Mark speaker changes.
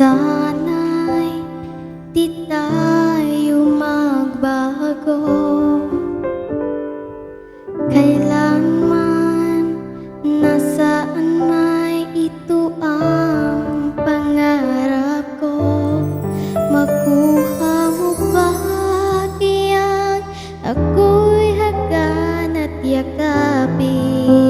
Speaker 1: Sana'y di tayo magbago. Kailanman nasaan may ito ang pangarap ko? Makuha mo ba iyan? Ako'y hagan at yakapin.